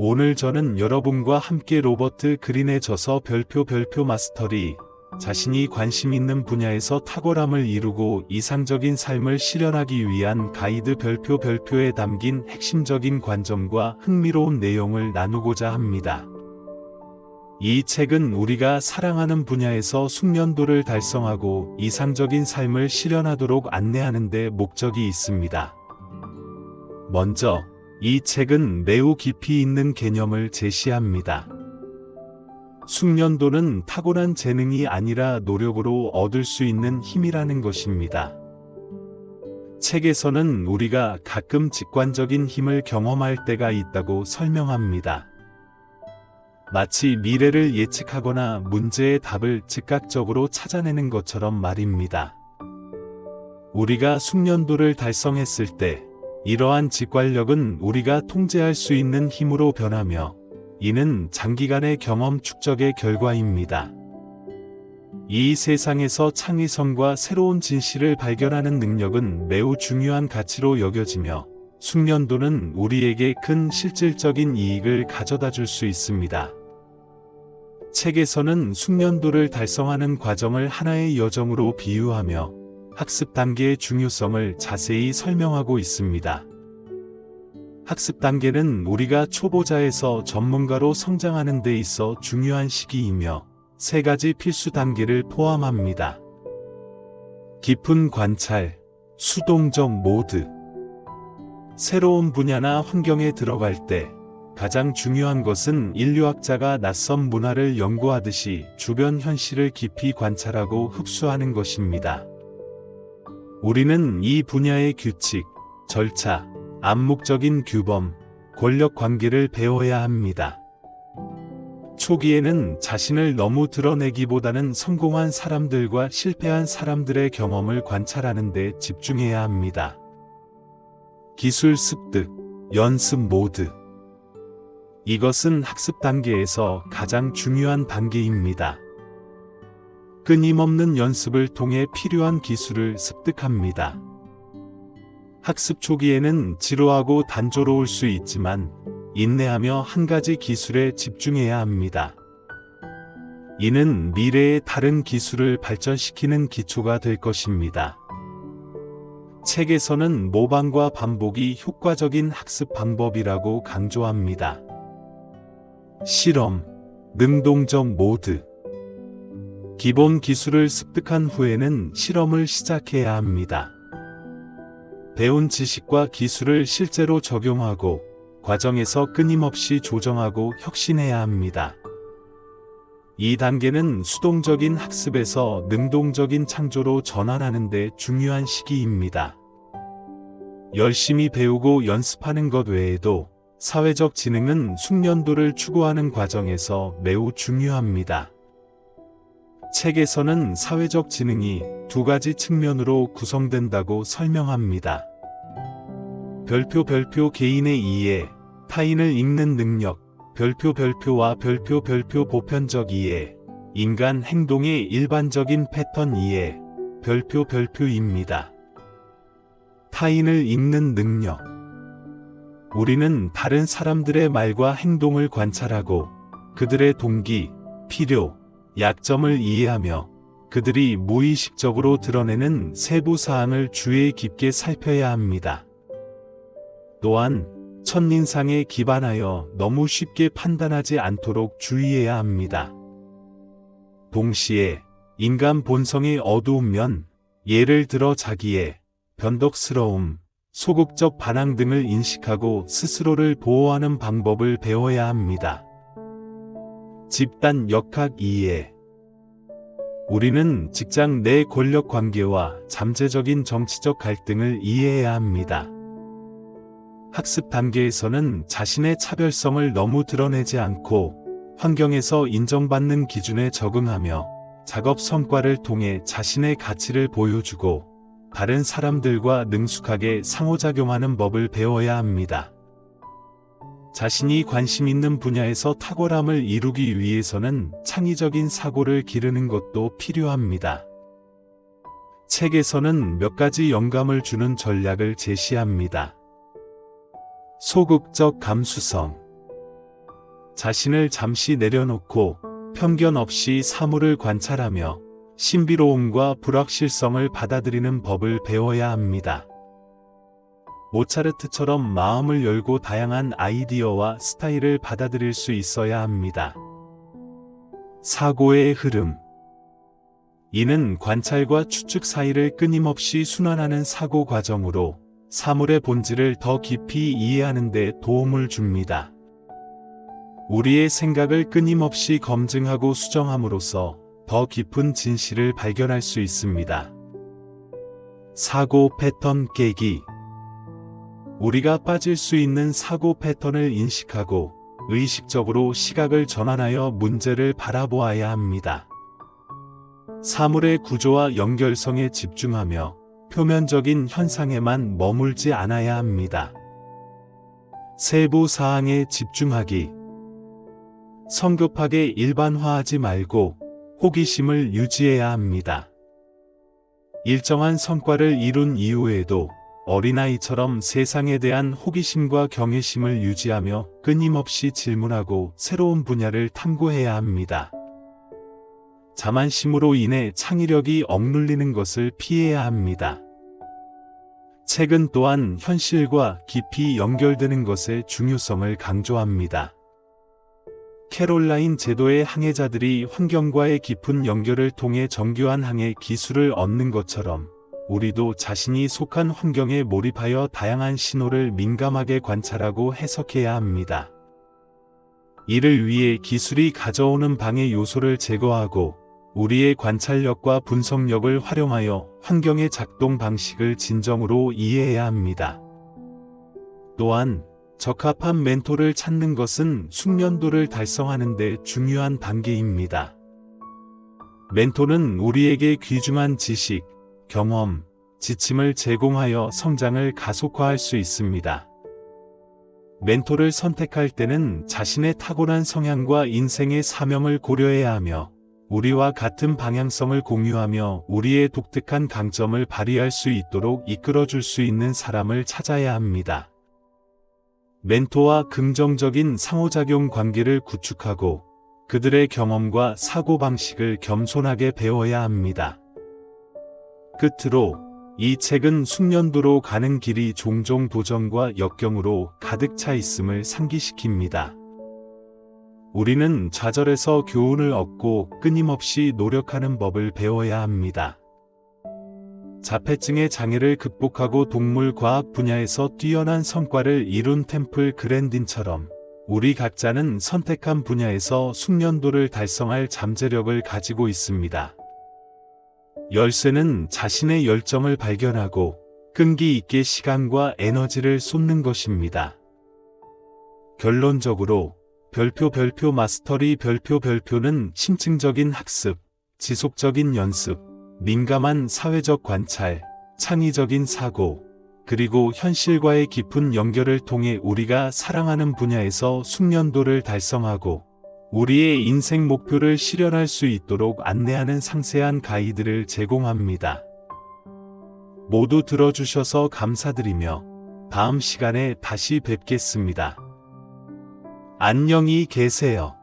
오늘 저는 여러분과 함께 로버트 그린의 저서 별표 별표 마스터리 자신이 관심 있는 분야에서 탁월함을 이루고 이상적인 삶을 실현하기 위한 가이드 별표 별표에 담긴 핵심적인 관점과 흥미로운 내용을 나누고자 합니다. 이 책은 우리가 사랑하는 분야에서 숙련도를 달성하고 이상적인 삶을 실현하도록 안내하는 데 목적이 있습니다. 먼저, 이 책은 매우 깊이 있는 개념을 제시합니다. 숙련도는 타고난 재능이 아니라 노력으로 얻을 수 있는 힘이라는 것입니다. 책에서는 우리가 가끔 직관적인 힘을 경험할 때가 있다고 설명합니다. 마치 미래를 예측하거나 문제의 답을 즉각적으로 찾아내는 것처럼 말입니다. 우리가 숙련도를 달성했을 때 이러한 직관력은 우리가 통제할 수 있는 힘으로 변하며 이는 장기간의 경험 축적의 결과입니다. 이 세상에서 창의성과 새로운 진실을 발견하는 능력은 매우 중요한 가치로 여겨지며 숙련도는 우리에게 큰 실질적인 이익을 가져다 줄 수 있습니다. 책에서는 숙련도를 달성하는 과정을 하나의 여정으로 비유하며 학습 단계의 중요성을 자세히 설명하고 있습니다. 학습 단계는 우리가 초보자에서 전문가로 성장하는 데 있어 중요한 시기이며 세 가지 필수 단계를 포함합니다. 깊은 관찰, 수동적 모드. 새로운 분야나 환경에 들어갈 때 가장 중요한 것은 인류학자가 낯선 문화를 연구하듯이 주변 현실을 깊이 관찰하고 흡수하는 것입니다. 우리는 이 분야의 규칙, 절차, 암묵적인 규범, 권력 관계를 배워야 합니다. 초기에는 자신을 너무 드러내기보다는 성공한 사람들과 실패한 사람들의 경험을 관찰하는 데 집중해야 합니다. 기술 습득, 연습 모드. 이것은 학습 단계에서 가장 중요한 단계입니다. 끊임없는 연습을 통해 필요한 기술을 습득합니다. 학습 초기에는 지루하고 단조로울 수 있지만 인내하며 한 가지 기술에 집중해야 합니다. 이는 미래의 다른 기술을 발전시키는 기초가 될 것입니다. 책에서는 모방과 반복이 효과적인 학습 방법이라고 강조합니다. 실험, 능동적 모드. 기본 기술을 습득한 후에는 실험을 시작해야 합니다. 배운 지식과 기술을 실제로 적용하고 과정에서 끊임없이 조정하고 혁신해야 합니다. 이 단계는 수동적인 학습에서 능동적인 창조로 전환하는 데 중요한 시기입니다. 열심히 배우고 연습하는 것 외에도 사회적 지능은 숙련도를 추구하는 과정에서 매우 중요합니다. 책에서는 사회적 지능이 두 가지 측면으로 구성된다고 설명합니다. 별표 별표 개인의 이해, 타인을 읽는 능력, 별표 별표와 별표 별표 보편적 이해, 인간 행동의 일반적인 패턴 이해, 별표 별표입니다. 타인을 읽는 능력. 우리는 다른 사람들의 말과 행동을 관찰하고 그들의 동기, 필요, 약점을 이해하며 그들이 무의식적으로 드러내는 세부 사항을 주의 깊게 살펴야 합니다. 또한 첫인상에 기반하여 너무 쉽게 판단하지 않도록 주의해야 합니다. 동시에 인간 본성의 어두운 면, 예를 들어 자기의 변덕스러움, 소극적 반항 등을 인식하고 스스로를 보호하는 방법을 배워야 합니다. 집단 역학 이해 우리는 직장 내 권력 관계와 잠재적인 정치적 갈등을 이해해야 합니다. 학습 단계에서는 자신의 차별성을 너무 드러내지 않고 환경에서 인정받는 기준에 적응하며 작업 성과를 통해 자신의 가치를 보여주고 다른 사람들과 능숙하게 상호작용하는 법을 배워야 합니다. 자신이 관심 있는 분야에서 탁월함을 이루기 위해서는 창의적인 사고를 기르는 것도 필요합니다. 책에서는 몇 가지 영감을 주는 전략을 제시합니다. 소극적 감수성. 자신을 잠시 내려놓고 편견 없이 사물을 관찰하며 신비로움과 불확실성을 받아들이는 법을 배워야 합니다. 모차르트처럼 마음을 열고 다양한 아이디어와 스타일을 받아들일 수 있어야 합니다. 사고의 흐름 이는 관찰과 추측 사이를 끊임없이 순환하는 사고 과정으로 사물의 본질을 더 깊이 이해하는 데 도움을 줍니다. 우리의 생각을 끊임없이 검증하고 수정함으로써 더 깊은 진실을 발견할 수 있습니다. 사고 패턴 깨기 우리가 빠질 수 있는 사고 패턴을 인식하고 의식적으로 시각을 전환하여 문제를 바라보아야 합니다. 사물의 구조와 연결성에 집중하며 표면적인 현상에만 머물지 않아야 합니다. 세부 사항에 집중하기. 성급하게 일반화하지 말고 호기심을 유지해야 합니다. 일정한 성과를 이룬 이후에도 어린아이처럼 세상에 대한 호기심과 경외심을 유지하며 끊임없이 질문하고 새로운 분야를 탐구해야 합니다. 자만심으로 인해 창의력이 억눌리는 것을 피해야 합니다. 책은 또한 현실과 깊이 연결되는 것의 중요성을 강조합니다. 캐롤라인 제도의 항해자들이 환경과의 깊은 연결을 통해 정교한 항해 기술을 얻는 것처럼 우리도 자신이 속한 환경에 몰입하여 다양한 신호를 민감하게 관찰하고 해석해야 합니다. 이를 위해 기술이 가져오는 방해 요소를 제거하고 우리의 관찰력과 분석력을 활용하여 환경의 작동 방식을 진정으로 이해해야 합니다. 또한 적합한 멘토를 찾는 것은 숙련도를 달성하는 데 중요한 단계입니다. 멘토는 우리에게 귀중한 지식, 경험, 지침을 제공하여 성장을 가속화할 수 있습니다. 멘토를 선택할 때는 자신의 타고난 성향과 인생의 사명을 고려해야 하며 우리와 같은 방향성을 공유하며 우리의 독특한 강점을 발휘할 수 있도록 이끌어 줄 수 있는 사람을 찾아야 합니다. 멘토와 긍정적인 상호작용 관계를 구축하고 그들의 경험과 사고방식을 겸손하게 배워야 합니다. 끝으로 이 책은 숙련도로 가는 길이 종종 도전과 역경으로 가득 차 있음을 상기시킵니다. 우리는 좌절에서 교훈을 얻고 끊임없이 노력하는 법을 배워야 합니다. 자폐증의 장애를 극복하고 동물 과학 분야에서 뛰어난 성과를 이룬 템플 그랜딘처럼 우리 각자는 선택한 분야에서 숙련도를 달성할 잠재력을 가지고 있습니다. 열쇠는 자신의 열정을 발견하고 끈기 있게 시간과 에너지를 쏟는 것입니다. 결론적으로 별표 별표 마스터리 별표 별표는 심층적인 학습, 지속적인 연습, 민감한 사회적 관찰, 창의적인 사고, 그리고 현실과의 깊은 연결을 통해 우리가 사랑하는 분야에서 숙련도를 달성하고 우리의 인생 목표를 실현할 수 있도록 안내하는 상세한 가이드를 제공합니다. 모두 들어주셔서 감사드리며 다음 시간에 다시 뵙겠습니다. 안녕히 계세요.